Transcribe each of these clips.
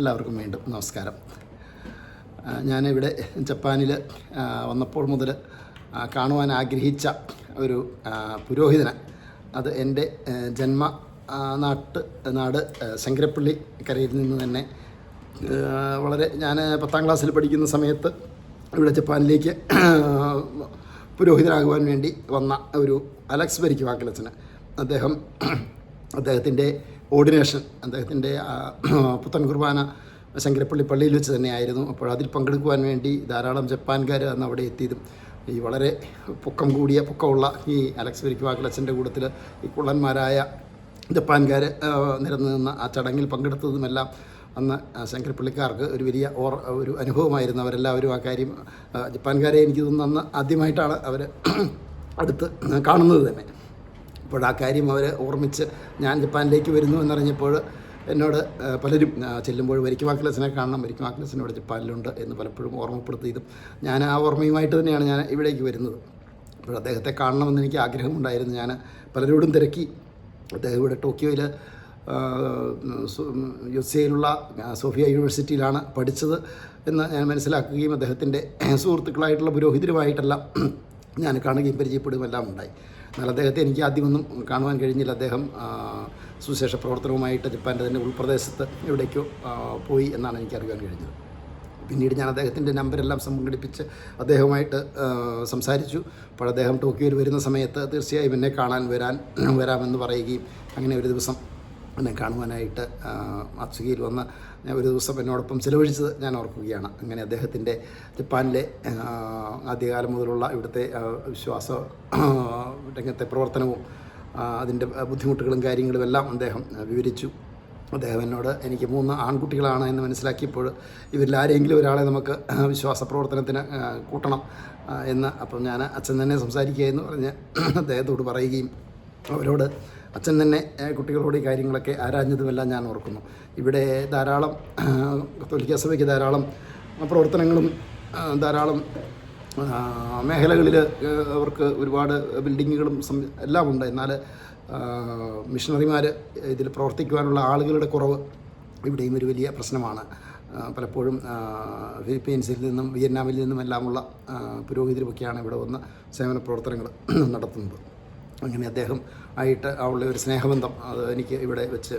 എല്ലാവർക്കും വീണ്ടും നമസ്കാരം. ഞാനിവിടെ ജപ്പാനിൽ വന്നപ്പോൾ മുതൽ കാണുവാൻ ആഗ്രഹിച്ച ഒരു പുരോഹിതനെ. അത് എന്റെ ജന്മ നാട്ട് നാട് ശങ്കരപ്പള്ളി കരയിൽ നിന്ന് തന്നെ വളരെ ഞാൻ പത്താം ക്ലാസ്സിൽ പഠിക്കുന്ന സമയത്ത് ഇവിടെ ജപ്പാനിലേക്ക് പുരോഹിതനാകുവാൻ വേണ്ടി വന്ന ഒരു അലക്സ് വരിക്കുവാക്കലച്ചന് അദ്ദേഹം അദ്ദേഹത്തിന്റെ ഓർഡിനേഷൻ അദ്ദേഹത്തിന്റെ പുത്തൻ കുർബാന ശങ്കരപ്പള്ളി പള്ളിയിൽ വെച്ച് തന്നെയായിരുന്നു. അപ്പോൾ അതിൽ പങ്കെടുക്കുവാൻ വേണ്ടി ധാരാളം ജപ്പാൻകാർ അന്ന് അവിടെ എത്തിയതും ഈ വളരെ പൊക്കം കൂടിയ പൊക്കമുള്ള ഈ അലക്സ് വരിക്കുവാക്കലച്ചന്റെ കൂട്ടത്തിൽ ഈ കുള്ളന്മാരായ ജപ്പാൻകാർ നിരന്നു നിന്ന ആ ചടങ്ങിൽ പങ്കെടുത്തതുമെല്ലാം അന്ന് ശങ്കരപ്പള്ളിക്കാർക്ക് ഒരു വലിയ ഓർ ഒരു അനുഭവമായിരുന്നു അവരെല്ലാവരും ആ കാര്യം ജപ്പാൻകാരെ എനിക്ക് തോന്നുന്നു അന്ന് ആദ്യമായിട്ടാണ് അവർ അടുത്ത് കാണുന്നത് തന്നെ. അപ്പോൾ ആ കാര്യം അവർ ഓർമ്മിച്ച് ഞാൻ ജപ്പാനിലേക്ക് വരുന്നു എന്നറിഞ്ഞപ്പോൾ എന്നോട് പലരും ചെല്ലുമ്പോൾ വരിക്കുമാക്ലസിനെ കാണണം വരിക്കുമാക്ലസിന് ഇവിടെ ജപ്പാനിലുണ്ട് എന്ന് പലപ്പോഴും ഓർമ്മപ്പെടുത്തിയതും ഞാൻ ആ ഓർമ്മയുമായിട്ട് തന്നെയാണ് ഞാൻ ഇവിടേക്ക് വരുന്നത്. അപ്പോൾ അദ്ദേഹത്തെ കാണണമെന്ന് എനിക്ക് ആഗ്രഹമുണ്ടായിരുന്നു. ഞാൻ പലരോടും തിരക്കി. അദ്ദേഹം ഇവിടെ ടോക്കിയോയിൽ യു എസ് എയിലുള്ള സോഫിയ യൂണിവേഴ്സിറ്റിയിലാണ് പഠിച്ചത് എന്ന് ഞാൻ മനസ്സിലാക്കുകയും അദ്ദേഹത്തിന്റെ സുഹൃത്തുക്കളായിട്ടുള്ള പുരോഹിതരുമായിട്ടെല്ലാം ഞാൻ കാണുകയും പരിചയപ്പെടുകയും എല്ലാം ഉണ്ടായി. എന്നാൽ അദ്ദേഹത്തെ എനിക്ക് ആദ്യമൊന്നും കാണുവാൻ കഴിഞ്ഞില്ല. അദ്ദേഹം സുവിശേഷ പ്രവർത്തനവുമായിട്ട് ജപ്പാന്റെ തന്നെ ഉൾപ്രദേശത്ത് എവിടേക്കോ പോയി എന്നാണ് എനിക്ക് അറിയാൻ കഴിഞ്ഞത്. പിന്നീട് ഞാൻ അദ്ദേഹത്തിന്റെ നമ്പരെല്ലാം സംഘടിപ്പിച്ച് അദ്ദേഹവുമായിട്ട് സംസാരിച്ചു. അപ്പോൾ അദ്ദേഹം ടോക്കിയോയിൽ വരുന്ന സമയത്ത് തീർച്ചയായും എന്നെ കാണാൻ വരാൻ വരാമെന്ന് പറയുകയും അങ്ങനെ ഒരു ദിവസം എന്നെ കാണുവാനായിട്ട് അത്സുകയിൽ വന്ന് ഒരു ദിവസം എന്നോടൊപ്പം ചിലവഴിച്ചത് ഞാൻ ഓർക്കുകയാണ്. അങ്ങനെ അദ്ദേഹത്തിന്റെ ജപ്പാനിലെ ആദ്യകാലം മുതലുള്ള ഇവിടുത്തെ വിശ്വാസ രംഗത്തെ പ്രവർത്തനവും അതിന്റെ ബുദ്ധിമുട്ടുകളും കാര്യങ്ങളും എല്ലാം അദ്ദേഹം വിവരിച്ചു. അദ്ദേഹം എന്നോട് എനിക്ക് മൂന്ന് ആൺകുട്ടികളാണ് എന്ന് മനസ്സിലാക്കിയപ്പോൾ ഇവരിൽ ആരെങ്കിലും ഒരാളെ നമുക്ക് വിശ്വാസ പ്രവർത്തനത്തിന് കൂട്ടണം എന്ന് അപ്പം ഞാൻ അച്ഛൻ തന്നെ സംസാരിക്കുക എന്ന് പറഞ്ഞ് അദ്ദേഹത്തോട് പറയുകയും അവരോട് അച്ഛൻ തന്നെ കുട്ടികളോട് ഈ കാര്യങ്ങളൊക്കെ ആരാഞ്ഞതുമെല്ലാം ഞാൻ ഓർക്കുന്നു. ഇവിടെ ധാരാളം കത്തോലിക്ക സഭയ്ക്ക് ധാരാളം പ്രവർത്തനങ്ങളും ധാരാളം മേഖലകളിൽ അവർക്ക് ഒരുപാട് ബിൽഡിങ്ങുകളും എല്ലാം ഉണ്ട്. എന്നാൽ മിഷണറിമാർ ഇതിൽ പ്രവർത്തിക്കുവാനുള്ള ആളുകളുടെ കുറവ് ഇവിടെയും ഒരു വലിയ പ്രശ്നമാണ്. പലപ്പോഴും ഫിലിപ്പീൻസിൽ നിന്നും വിയറ്റ്നാമിൽ നിന്നുമെല്ലാമുള്ള പുരോഹിതരുമൊക്കെയാണ് ഇവിടെ വന്ന് സേവന പ്രവർത്തനങ്ങൾ നടത്തുന്നത്. അങ്ങനെ അദ്ദേഹം ആയിട്ട് ഉള്ള ഒരു സ്നേഹബന്ധം അത് എനിക്ക് ഇവിടെ വെച്ച്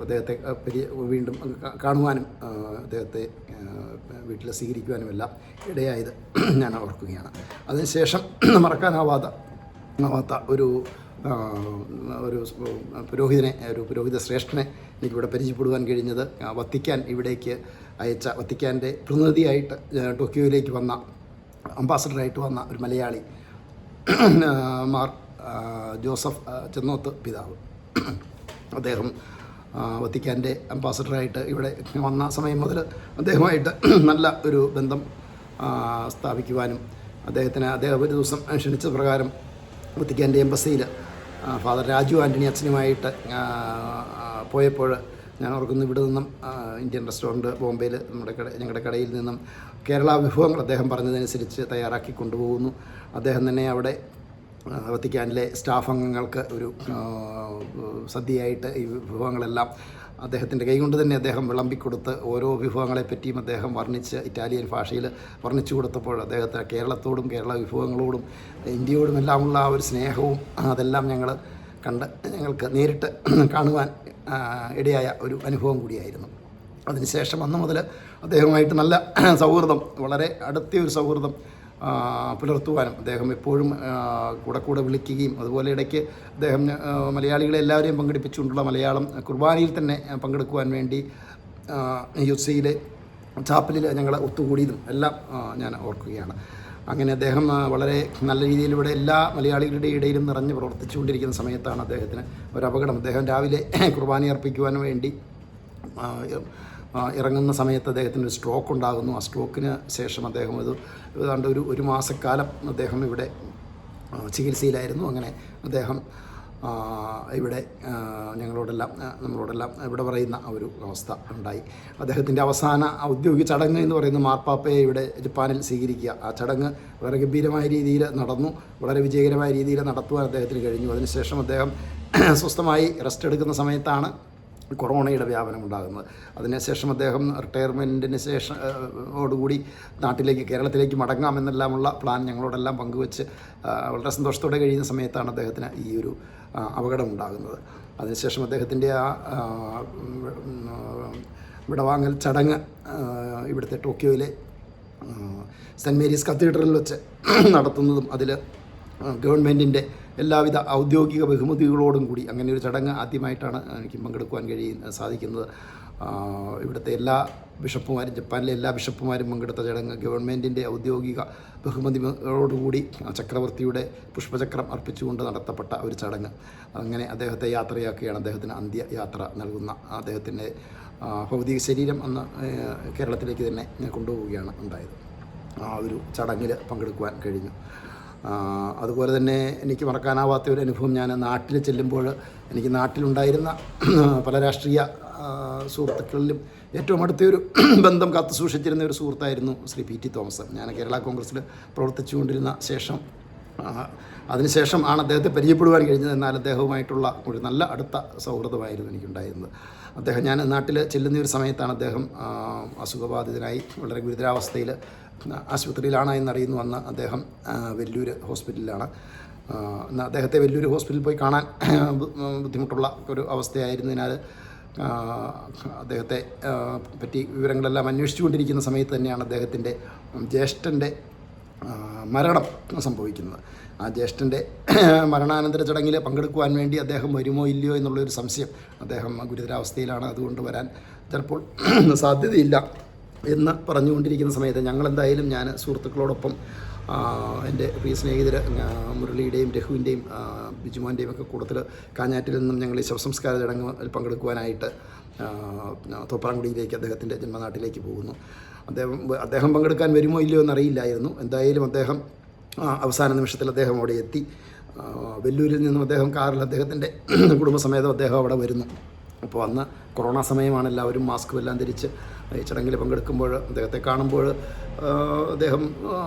അദ്ദേഹത്തെ പെരിയ വീണ്ടും കാണുവാനും അദ്ദേഹത്തെ വീട്ടിൽ സ്വീകരിക്കുവാനും എല്ലാം ഇടയായത് ഞാൻ ഓർക്കുകയാണ്. അതിനുശേഷം മറക്കാനാവാത്ത ആവാത്ത ഒരു ഒരു പുരോഹിതനെ ഒരു പുരോഹിത ശ്രേഷ്ഠനെ എനിക്കിവിടെ പരിചയപ്പെടുവാൻ കഴിഞ്ഞത്. വത്തിക്കാൻ ഇവിടേക്ക് അയച്ച വത്തിക്കാന്റെ പ്രതിനിധിയായിട്ട് ടോക്കിയോയിലേക്ക് വന്ന അംബാസഡറായിട്ട് വന്ന ഒരു മലയാളി മാർ ജോസഫ് ചെന്നോത്ത് പിതാവ്. അദ്ദേഹം വത്തിക്കാന്റെ അംബാസഡറായിട്ട് ഇവിടെ വന്ന സമയം മുതൽ അദ്ദേഹമായിട്ട് നല്ല ഒരു ബന്ധം സ്ഥാപിക്കുവാനും അദ്ദേഹത്തിന് അദ്ദേഹം ഒരു ദിവസം ക്ഷണിച്ച പ്രകാരം വത്തിക്കാന്റെ എംബസിയിൽ ഫാദർ രാജു ആന്റണി അച്ഛനുമായിട്ട് പോയപ്പോൾ ഞാൻ ഓർക്കുന്നു ഇവിടെ നിന്നും ഇന്ത്യൻ റെസ്റ്റോറന്റ് ബോംബെയിൽ നമ്മുടെ കട ഞങ്ങളുടെ കടയിൽ നിന്നും കേരള വിഭവങ്ങൾ അദ്ദേഹം പറഞ്ഞതനുസരിച്ച് തയ്യാറാക്കി കൊണ്ടുപോകുന്നു. അദ്ദേഹം തന്നെ അവിടെ വത്തിക്കാനിലെ സ്റ്റാഫ് അംഗങ്ങൾക്ക് ഒരു സദ്യയായിട്ട് ഈ വിഭവങ്ങളെല്ലാം അദ്ദേഹത്തിന്റെ കൈകൊണ്ട് തന്നെ അദ്ദേഹം വിളമ്പിക്കൊടുത്ത് ഓരോ വിഭവങ്ങളെപ്പറ്റിയും അദ്ദേഹം വർണിച്ച് ഇറ്റാലിയൻ ഭാഷയിൽ വർണിച്ചു കൊടുത്തപ്പോൾ അദ്ദേഹത്തെ കേരളത്തോടും കേരള വിഭവങ്ങളോടും ഇന്ത്യയോടുമെല്ലാമുള്ള ആ ഒരു സ്നേഹവും അതെല്ലാം ഞങ്ങൾ കണ്ട് ഞങ്ങൾക്ക് നേരിട്ട് കാണുവാൻ ഇടയായ ഒരു അനുഭവം കൂടിയായിരുന്നു. അതിനുശേഷം അന്ന് മുതൽ അദ്ദേഹവുമായിട്ട് നല്ല സൗഹൃദം വളരെ അടുത്ത ഒരു സൗഹൃദം പുലർത്തുവാനും അദ്ദേഹം എപ്പോഴും കൂടെ കൂടെ വിളിക്കുകയും അതുപോലെ ഇടയ്ക്ക് അദ്ദേഹം മലയാളികളെ എല്ലാവരെയും പങ്കെടുപ്പിച്ചുകൊണ്ടുള്ള മലയാളം കുർബാനയിൽ തന്നെ പങ്കെടുക്കുവാൻ വേണ്ടി യു സിയിലെ ചാപ്പലിൽ ഞങ്ങൾ ഒത്തുകൂടിയതും എല്ലാം ഞാൻ ഓർക്കുകയാണ്. അങ്ങനെ അദ്ദേഹം വളരെ നല്ല രീതിയിൽ ഇവിടെ എല്ലാ മലയാളികളുടെ ഇടയിലും നിറഞ്ഞ് പ്രവർത്തിച്ചുകൊണ്ടിരിക്കുന്ന സമയത്താണ് അദ്ദേഹത്തിന് ഒരു അപകടം അദ്ദേഹം രാവിലെ കുർബാനി അർപ്പിക്കുവാൻ വേണ്ടി ഇറങ്ങുന്ന സമയത്ത് അദ്ദേഹത്തിന് ഒരു സ്ട്രോക്ക് ഉണ്ടാകുന്നു. ആ സ്ട്രോക്കിന് ശേഷം അദ്ദേഹം ഇത് ഏതാണ്ട് ഒരു ഒരു മാസക്കാലം അദ്ദേഹം ഇവിടെ ചികിത്സയിലായിരുന്നു. അങ്ങനെ അദ്ദേഹം ഇവിടെ ഞങ്ങളോടെല്ലാം നമ്മളോടെല്ലാം ഇവിടെ പറയുന്ന ഒരു അവസ്ഥ ഉണ്ടായി. അദ്ദേഹത്തിന്റെ അവസാന ഔദ്യോഗിക ചടങ്ങ് എന്ന് പറയുന്നത് മാർപ്പാപ്പയെ ഇവിടെ ജപ്പാനിൽ സ്വീകരിക്കുക. ആ ചടങ്ങ് വളരെ ഗംഭീരമായ രീതിയിൽ നടന്നു വളരെ വിജയകരമായ രീതിയിൽ നടത്തുവാൻ അദ്ദേഹത്തിന് കഴിഞ്ഞു. അതിനുശേഷം അദ്ദേഹം സ്വസ്ഥമായി റെസ്റ്റ് എടുക്കുന്ന സമയത്താണ് കൊറോണയുടെ വ്യാപനം ഉണ്ടാകുന്നത്. അതിനുശേഷം അദ്ദേഹം റിട്ടയർമെന്റിന് ശേഷം ഓടുകൂടി നാട്ടിലേക്ക് കേരളത്തിലേക്ക് മടങ്ങാമെന്നെല്ലാമുള്ള പ്ലാൻ ഞങ്ങളോടെല്ലാം പങ്കുവെച്ച് വളരെ സന്തോഷത്തോടെ കഴിയുന്ന സമയത്താണ് അദ്ദേഹത്തിന് ഈ ഒരു അപകടം ഉണ്ടാകുന്നത് അതിനുശേഷം അദ്ദേഹത്തിന്റെ ആ വിടവാങ്ങൽ ചടങ്ങ് ഇവിടുത്തെ ടോക്കിയോയിലെ സെന്റ് മേരീസ് കത്തീഡ്രലിൽ വെച്ച് നടത്തുന്നതും അതിൽ ഗവൺമെന്റിന്റെ എല്ലാവിധ ഔദ്യോഗിക ബഹുമതികളോടും കൂടി അങ്ങനെ ഒരു ചടങ്ങ് ആദ്യമായിട്ടാണ് എനിക്ക് പങ്കെടുക്കുവാൻ കഴിയുന്ന സാധിക്കുന്നത്. ഇവിടുത്തെ എല്ലാ ബിഷപ്പുമാരും ജപ്പാനിലെ എല്ലാ ബിഷപ്പുമാരും പങ്കെടുത്ത ചടങ്ങ് ഗവൺമെന്റിന്റെ ഔദ്യോഗിക ബഹുമതികളോടുകൂടി ചക്രവർത്തിയുടെ പുഷ്പചക്രം അർപ്പിച്ചുകൊണ്ട് നടത്തപ്പെട്ട ഒരു ചടങ്ങ്. അങ്ങനെ അദ്ദേഹത്തെ യാത്രയാക്കുകയാണ്. അദ്ദേഹത്തിന് അന്ത്യയാത്ര നൽകുന്ന അദ്ദേഹത്തിന്റെ ഭൗതിക ശരീരം അന്ന് കേരളത്തിലേക്ക് തന്നെ കൊണ്ടുപോവുകയാണ് ഉണ്ടായത്. ആ ഒരു ചടങ്ങിൽ പങ്കെടുക്കുവാൻ കഴിഞ്ഞു. അതുപോലെ തന്നെ എനിക്ക് മറക്കാനാവാത്ത ഒരു അനുഭവം ഞാൻ നാട്ടിൽ ചെല്ലുമ്പോൾ എനിക്ക് നാട്ടിലുണ്ടായിരുന്ന പല രാഷ്ട്രീയ സുഹൃത്തുക്കളിലും ഏറ്റവും അടുത്തൊരു ബന്ധം കാത്തു സൂക്ഷിച്ചിരുന്ന ഒരു സുഹൃത്തായിരുന്നു ശ്രീ പി ടി തോമസ്. ഞാൻ കേരള കോൺഗ്രസ്സിൽ പ്രവർത്തിച്ചുകൊണ്ടിരുന്ന ശേഷം അതിനുശേഷം ആണ് അദ്ദേഹത്തെ പരിചയപ്പെടുവാൻ കഴിഞ്ഞത് എന്നാൽ അദ്ദേഹവുമായിട്ടുള്ള ഒരു നല്ല അടുത്ത സൗഹൃദമായിരുന്നു എനിക്കുണ്ടായിരുന്നത്. അദ്ദേഹം ഞാൻ നാട്ടിൽ ചെല്ലുന്ന ഒരു സമയത്താണ് അദ്ദേഹം അസുഖബാധിതനായി വളരെ ഗുരുതരാവസ്ഥയിൽ ആശുപത്രിയിലാണ് എന്നറിയുന്നു വന്ന അദ്ദേഹം വെല്ലൂർ ഹോസ്പിറ്റലിലാണ്. എന്നാൽ അദ്ദേഹത്തെ വെല്ലൂർ ഹോസ്പിറ്റലിൽ പോയി കാണാൻ ബുദ്ധിമുട്ടുള്ള ഒരു അവസ്ഥയായിരുന്നതിനാൽ അദ്ദേഹത്തെ പറ്റി വിവരങ്ങളെല്ലാം അന്വേഷിച്ചുകൊണ്ടിരിക്കുന്ന സമയത്ത് തന്നെയാണ് അദ്ദേഹത്തിന്റെ ജ്യേഷ്ഠന്റെ മരണം സംഭവിക്കുന്നത്. ആ ജ്യേഷ്ഠന്റെ മരണാനന്തര ചടങ്ങിൽ പങ്കെടുക്കുവാൻ വേണ്ടി അദ്ദേഹം വരുമോ ഇല്ലയോ എന്നുള്ളൊരു സംശയം അദ്ദേഹം ഗുരുതരാവസ്ഥയിലാണ് അതുകൊണ്ട് വരാൻ ചിലപ്പോൾ സാധ്യതയില്ല. എന്ന് പറഞ്ഞുകൊണ്ടിരിക്കുന്ന സമയത്ത് ഞങ്ങളെന്തായാലും ഞാൻ സുഹൃത്തുക്കളോടൊപ്പം എന്റെ പ്രിയ സ്നേഹിതർ മുരളിയുടെയും രഘുവിന്റെയും ബിജുമാന്റെയും ഒക്കെ കൂട്ടത്തിൽ കാഞ്ഞാറ്റിൽ നിന്നും ഞങ്ങൾ ഈ ശവസംസ്കാര ചടങ്ങിൽ പങ്കെടുക്കുവാനായിട്ട് ആ, അദ്ദേഹത്തിന്റെ ജന്മനാട്ടിലേക്ക് പോകുന്നു. അദ്ദേഹം അദ്ദേഹം പങ്കെടുക്കാൻ വരുമോ ഇല്ലയോ എന്നറിയില്ലായിരുന്നു. എന്തായാലും അദ്ദേഹം അവസാന നിമിഷത്തിൽ അദ്ദേഹം അവിടെ എത്തി. വെല്ലൂരിൽ നിന്നും അദ്ദേഹം കാറിൽ അദ്ദേഹത്തിന്റെ കുടുംബസമേതം അദ്ദേഹം അവിടെ വരുന്നു. അപ്പോൾ അന്ന് കൊറോണ സമയമാണ് എല്ലാവരും മാസ്കും എല്ലാം ധരിച്ച് ഈ ചടങ്ങിൽ പങ്കെടുക്കുമ്പോൾ അദ്ദേഹത്തെ കാണുമ്പോൾ അദ്ദേഹം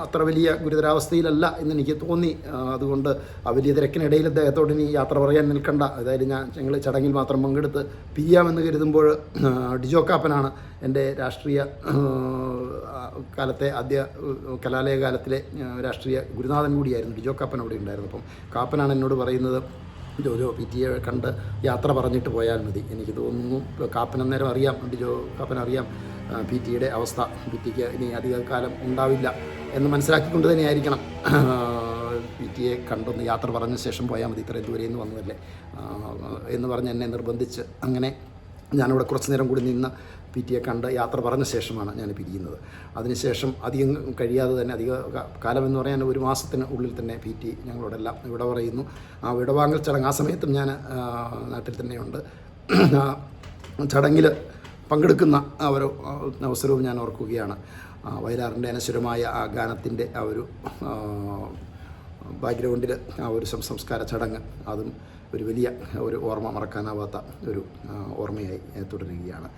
അത്ര വലിയ ഗുരുതരാവസ്ഥയിലല്ല എന്നെനിക്ക് തോന്നി. അതുകൊണ്ട് ആ വലിയ തിരക്കിനിടയിൽ അദ്ദേഹത്തോട് ഇനി യാത്ര പറയാൻ നിൽക്കണ്ട. അതായത് ഞാൻ ഞങ്ങൾ ചടങ്ങിൽ മാത്രം പങ്കെടുത്ത് പിരിയാമെന്ന് കരുതുമ്പോൾ ഡിജോക്കാപ്പനാണ് ഡിജോ കാപ്പനാണ് എന്റെ രാഷ്ട്രീയ കാലത്തെ ആദ്യ കലാലയ കാലത്തിലെ രാഷ്ട്രീയ ഗുരുനാഥൻ കൂടിയായിരുന്നു. ഡിജോക്കാപ്പൻ അവിടെ ഉണ്ടായിരുന്നു. അപ്പം കാപ്പനാണ് എന്നോട് പറയുന്നത് ജോജോ പി ടിയെ കണ്ട് യാത്ര പറഞ്ഞിട്ട് പോയാൽ മതി. എനിക്ക് തോന്നുന്നു കാപ്പൻ അന്നേരം അറിയാം ജോ കാപ്പൻ അറിയാം പി ടിയുടെ അവസ്ഥ. പി ടിക്ക് ഇനി അധികകാലം ഉണ്ടാവില്ല എന്ന് മനസ്സിലാക്കിക്കൊണ്ട് തന്നെയായിരിക്കണം. പി ടിയെ കണ്ടൊന്ന് യാത്ര പറഞ്ഞ ശേഷം പോയാൽ മതി. ഇത്രയും ദൂരെ നിന്ന് വന്നതല്ലേ? എന്ന് പറഞ്ഞ് എന്നെ നിർബന്ധിച്ച് അങ്ങനെ ഞാനിവിടെ കുറച്ച് നേരം കൂടി നിന്ന് പി ടിയെ കണ്ട് യാത്ര പറഞ്ഞ ശേഷമാണ് ഞാൻ പിരിയുന്നത്. അതിനുശേഷം അധികം കഴിയാതെ തന്നെ അധിക കാലം എന്ന് പറയാൻ ഒരു മാസത്തിന് ഉള്ളിൽ തന്നെ പി ടി ഞങ്ങളോടെല്ലാം ഇവിടെ പറയുന്നു ആ വിടവാങ്ങൽ ചടങ്ങ് ആ സമയത്തും ഞാൻ നാട്ടിൽ തന്നെയുണ്ട്. ചടങ്ങിൽ പങ്കെടുക്കുന്ന ഒരു അവസരവും ഞാൻ ഓർക്കുകയാണ്. വയലാറിന്റെ അനശ്വരമായ ആ ഗാനത്തിന്റെ ആ ഒരു ബാക്ക്ഗ്രൗണ്ടിൽ ആ ഒരു സംസ്കാര ചടങ്ങ് അതും ഒരു വലിയ ഒരു ഓർമ്മ മറക്കാനാവാത്ത ഒരു ഓർമ്മയായി തുടരുകയാണ്.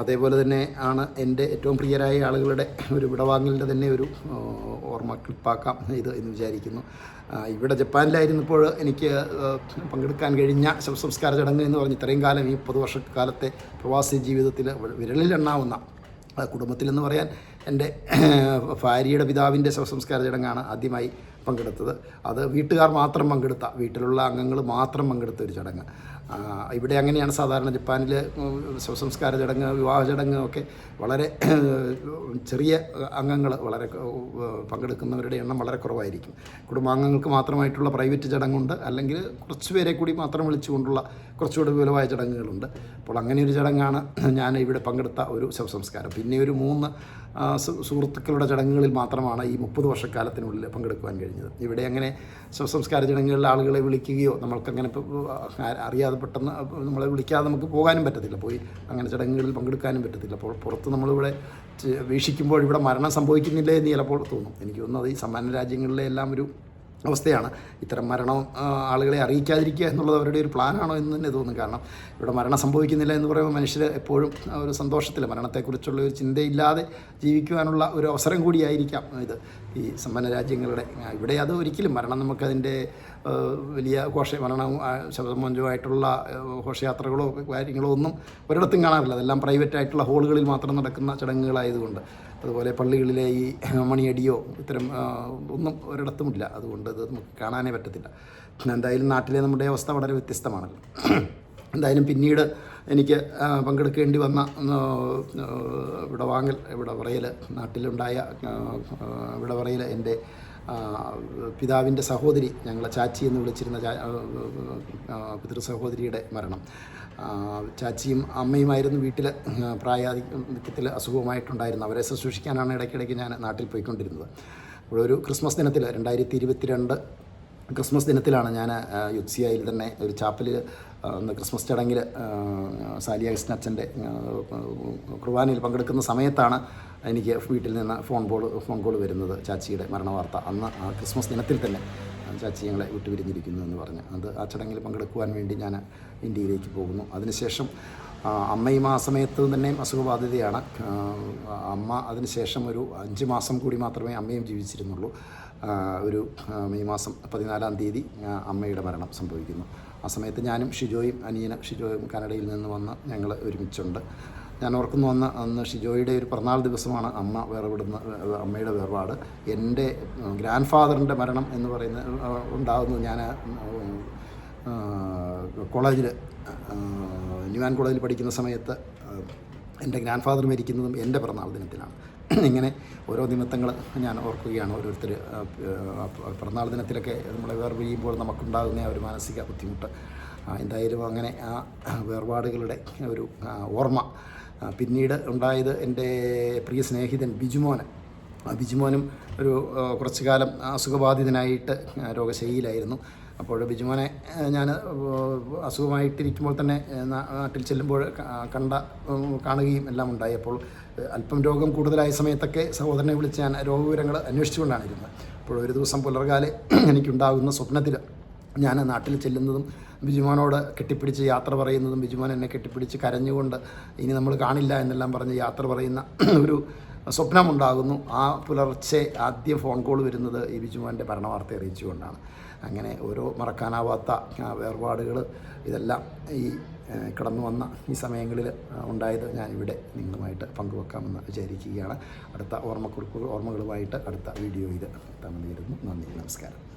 അതേപോലെ തന്നെ ആണ് എന്റെ ഏറ്റവും പ്രിയരായ ആളുകളുടെ ഒരു വിടവാങ്ങലിന്റെ തന്നെ ഒരു ഓർമ്മ ക്ലിപ്പാക്കാം ഇത് എന്ന് വിചാരിക്കുന്നു. ഇവിടെ ജപ്പാനിലായിരുന്നപ്പോൾ എനിക്ക് പങ്കെടുക്കാൻ കഴിഞ്ഞ ശവസംസ്കാര ചടങ്ങ് എന്ന് പറഞ്ഞ് ഇത്രയും കാലം ഈ മുപ്പത് വർഷക്കാലത്തെ പ്രവാസി ജീവിതത്തിൽ വിരലിലെണ്ണാവുന്ന കുടുംബത്തിലെന്ന് പറയാൻ എന്റെ ഭാര്യയുടെ പിതാവിന്റെ ശവസംസ്കാര ചടങ്ങാണ് ആദ്യമായി പങ്കെടുത്തത്. അത് വീട്ടുകാർ മാത്രം പങ്കെടുത്ത വീട്ടിലുള്ള അംഗങ്ങൾ മാത്രം പങ്കെടുത്ത ഒരു ചടങ്ങ്. ഇവിടെ അങ്ങനെയാണ് സാധാരണ ജപ്പാനിൽ ശവസംസ്കാര ചടങ്ങ് വിവാഹ ചടങ്ങ് ഒക്കെ വളരെ ചെറിയ അംഗങ്ങൾ വളരെ പങ്കെടുക്കുന്നവരുടെ എണ്ണം വളരെ കുറവായിരിക്കും. കുടുംബാംഗങ്ങൾക്ക് മാത്രമായിട്ടുള്ള പ്രൈവറ്റ് ചടങ്ങുണ്ട്. അല്ലെങ്കിൽ കുറച്ച് പേരെ കൂടി മാത്രം വിളിച്ചുകൊണ്ടുള്ള കുറച്ചുകൂടി വിപുലമായ ചടങ്ങുകളുണ്ട്. അപ്പോൾ അങ്ങനെ ഒരു ചടങ്ങാണ് ഞാൻ ഇവിടെ പങ്കെടുത്ത ഒരു ശവസംസ്കാരം പിന്നെ ഒരു മൂന്ന് സുഹൃത്തുക്കളുടെ ചടങ്ങുകളിൽ മാത്രമാണ് ഈ മുപ്പത് വർഷക്കാലത്തിനുള്ളിൽ പങ്കെടുക്കുവാൻ കഴിഞ്ഞത്. ഇവിടെ അങ്ങനെ ശവസംസ്കാര ചടങ്ങുകളിൽ ആളുകളെ വിളിക്കുകയോ നമ്മൾക്കങ്ങനെ ഇപ്പോൾ അറിയാതെ പെട്ടെന്ന് നമ്മളെ വിളിക്കാതെ നമുക്ക് പോകാനും പറ്റത്തില്ല. പോയി അങ്ങനെ ചടങ്ങുകളിൽ പങ്കെടുക്കാനും പറ്റത്തില്ല. അപ്പോൾ പുറത്ത് നമ്മളിവിടെ വീക്ഷിക്കുമ്പോൾ ഇവിടെ മരണം സംഭവിക്കുന്നില്ല എന്ന് ചിലപ്പോൾ തോന്നും. എനിക്ക് തോന്നുന്നത് ഈ സമ്മാന രാജ്യങ്ങളിലെ എല്ലാം ഒരു അവസ്ഥയാണ്. ഇത്തരം മരണം ആളുകളെ അറിയിക്കാതിരിക്കുക എന്നുള്ളത് അവരുടെ ഒരു പ്ലാനാണോ എന്ന് തന്നെ തോന്നും. കാരണം ഇവിടെ മരണം സംഭവിക്കുന്നില്ല എന്ന് പറയുമ്പോൾ മനുഷ്യർ എപ്പോഴും ഒരു സന്തോഷത്തിൽ മരണത്തെക്കുറിച്ചുള്ള ഒരു ചിന്തയില്ലാതെ ജീവിക്കുവാനുള്ള ഒരു അവസരം കൂടിയായിരിക്കാം ഇത്. ഈ സമ്പന്ന രാജ്യങ്ങളുടെ ഇവിടെ അത് ഒരിക്കലും മരണം നമുക്കതിന്റെ വലിയ ഘോഷമരണവും മരണം ശബ്ദമോഞ്ചവുമായിട്ടുള്ള ഘോഷയാത്രകളോ കാര്യങ്ങളോ ഒന്നും ഒരിടത്തും കാണാറില്ല. അതെല്ലാം പ്രൈവറ്റ് ആയിട്ടുള്ള ഹോളുകളിൽ മാത്രം നടക്കുന്ന ചടങ്ങുകളായതുകൊണ്ട്. അതുപോലെ പള്ളികളിലെ ഈ മണിയടിയോ ഇത്തരം ഒന്നും ഒരിടത്തുമില്ല. അതുകൊണ്ട് ഇത് നമുക്ക് കാണാനേ പറ്റത്തില്ല. എന്തായാലും നാട്ടിലെ നമ്മുടെ അവസ്ഥ വളരെ വ്യത്യസ്തമാണല്ലോ. എന്തായാലും പിന്നീട് എനിക്ക് പങ്കെടുക്കേണ്ടി വന്ന ഇവിടെ വാങ്ങൽ ഇവിടെ പറയൽ നാട്ടിലുണ്ടായ ഇവിടെ പറയൽ എന്റെ പിതാവിന്റെ സഹോദരി ഞങ്ങളെ ചാച്ചി എന്ന് വിളിച്ചിരുന്ന പിതൃ സഹോദരിയുടെ മരണം. ചാച്ചിയും അമ്മയുമായിരുന്നു വീട്ടിൽ പ്രായാധിക്യത്തിൽ അസുഖമായിട്ടുണ്ടായിരുന്നു അവരെ ശുശ്രൂഷിക്കാനാണ് ഇടയ്ക്കിടയ്ക്ക് ഞാൻ നാട്ടിൽ പോയിക്കൊണ്ടിരുന്നത്. അപ്പോൾ ഒരു ക്രിസ്മസ് ദിനത്തിൽ രണ്ടായിരത്തി ഇരുപത്തിരണ്ട് ക്രിസ്മസ് ദിനത്തിലാണ് ഞാൻ യുത്സിയയിൽ തന്നെ ഒരു ചാപ്പലിൽ അന്ന് ക്രിസ്മസ് ചടങ്ങിൽ സാലിയ കൃഷ്ണച്ചന്റെ കുർബാനയിൽ പങ്കെടുക്കുന്ന സമയത്താണ് എനിക്ക് വീട്ടിൽ നിന്ന് ഫോൺ കോൾ ഫോൺ കോൾ വരുന്നത്. ചാച്ചിയുടെ മരണവാർത്ത അന്ന് ആ ക്രിസ്മസ് ദിനത്തിൽ തന്നെ ചാച്ചി ഞങ്ങളെ വിട്ടുപിരിഞ്ഞിരിക്കുന്നു എന്ന് പറഞ്ഞ്. അത് ആ ചടങ്ങിൽ പങ്കെടുക്കുവാൻ വേണ്ടി ഞാൻ ഇന്ത്യയിലേക്ക് പോകുന്നു. അതിനുശേഷം അമ്മയും ആ സമയത്ത് തന്നെ അസുഖബാധിതയാണ്. അമ്മ അതിനുശേഷം ഒരു അഞ്ച് മാസം കൂടി മാത്രമേ അമ്മയും ജീവിച്ചിരുന്നുള്ളൂ. ഒരു മെയ് മാസം പതിനാലാം തീയതി അമ്മയുടെ മരണം സംഭവിക്കുന്നു. ആ സമയത്ത് ഞാനും ഷിജോയും അനിയനും ഷിജോയും കാനഡയിൽ നിന്ന് വന്ന് ഞങ്ങൾ ഒരുമിച്ചുണ്ട്. ഞാൻ ഓർക്കുന്നു വന്ന അന്ന് ഷിജോയുടെ ഒരു പിറന്നാൾ ദിവസമാണ് അമ്മ വേർപെടുന്ന അമ്മയുടെ വേർപാട്. എന്റെ ഗ്രാൻഡ് ഫാദറിന്റെ മരണം എന്ന് പറയുന്ന ഉണ്ടാകുന്നു ഞാൻ കോളേജിൽ ന്യൂആൻ കോളേജിൽ പഠിക്കുന്ന സമയത്ത് എന്റെ ഗ്രാൻഡ് ഫാദർ മരിക്കുന്നതും എന്റെ പിറന്നാൾ ദിനത്തിലാണ്. ഇങ്ങനെ ഓരോ നിമിത്തങ്ങൾ ഞാൻ ഓർക്കുകയാണ്. ഓരോരുത്തർ പിറന്നാൾ ദിനത്തിലൊക്കെ നമ്മൾ വേർപിരിയുമ്പോൾ നമുക്കുണ്ടാകുന്ന ഒരു മാനസിക ബുദ്ധിമുട്ട് എന്തായാലും അങ്ങനെ ആ വേർപാടുകളുടെ ഒരു ഓർമ്മ പിന്നീട് ഉണ്ടായത് എന്റെ പ്രിയ സ്നേഹിതൻ ബിജുമോൻ ആ ബിജുമോനും ഒരു കുറച്ചു കാലം അസുഖബാധിതനായിട്ട് രോഗശൈലിയിലായിരുന്നു അപ്പോൾ ബിജുമോനെ ഞാൻ അസുഖമായിട്ടിരിക്കുമ്പോൾ തന്നെ നാട്ടിൽ ചെല്ലുമ്പോൾ കണ്ട കാണുകയും എല്ലാം ഉണ്ടായി അപ്പോൾ അല്പം രോഗം കൂടുതലായ സമയത്തൊക്കെ സഹോദരനെ വിളിച്ച് ഞാൻ രോഗവിവരങ്ങൾ അന്വേഷിച്ചുകൊണ്ടാണ് ഇരുന്നത്. അപ്പോൾ ഒരു ദിവസം പുലർകാലെ എനിക്കുണ്ടാകുന്ന സ്വപ്നത്തിൽ ഞാൻ നാട്ടിൽ ചെല്ലുന്നതും ബിജുമോനോട് കെട്ടിപ്പിടിച്ച് യാത്ര പറയുന്നതും ബിജുമോൻ എന്നെ കെട്ടിപ്പിടിച്ച് കരഞ്ഞുകൊണ്ട് ഇനി നമ്മൾ കാണില്ല എന്നെല്ലാം പറഞ്ഞ് യാത്ര പറയുന്ന ഒരു സ്വപ്നമുണ്ടാകുന്നു. ആ പുലർച്ചെ ആദ്യ ഫോൺ കോൾ വരുന്നത് ഈ ബിജുമോന്റെ ഭരണവാർത്ത അറിയിച്ചുകൊണ്ടാണ്. അങ്ങനെ ഓരോ മറക്കാനാവാത്ത വേർപാടുകൾ ഇതെല്ലാം ഈ കടന്നു വന്ന ഈ സമയങ്ങളിൽ ഉണ്ടായത് ഞാൻ ഇവിടെ നിങ്ങളുമായിട്ട് പങ്കുവെക്കാമെന്ന് വിചാരിക്കുകയാണ്. അടുത്ത ഓർമ്മക്കുറിപ്പുകൾ ഓർമ്മകളുമായിട്ട് അടുത്ത വീഡിയോയിൽ എത്താമെന്ന് കരുതുന്നു നന്ദി നമസ്കാരം.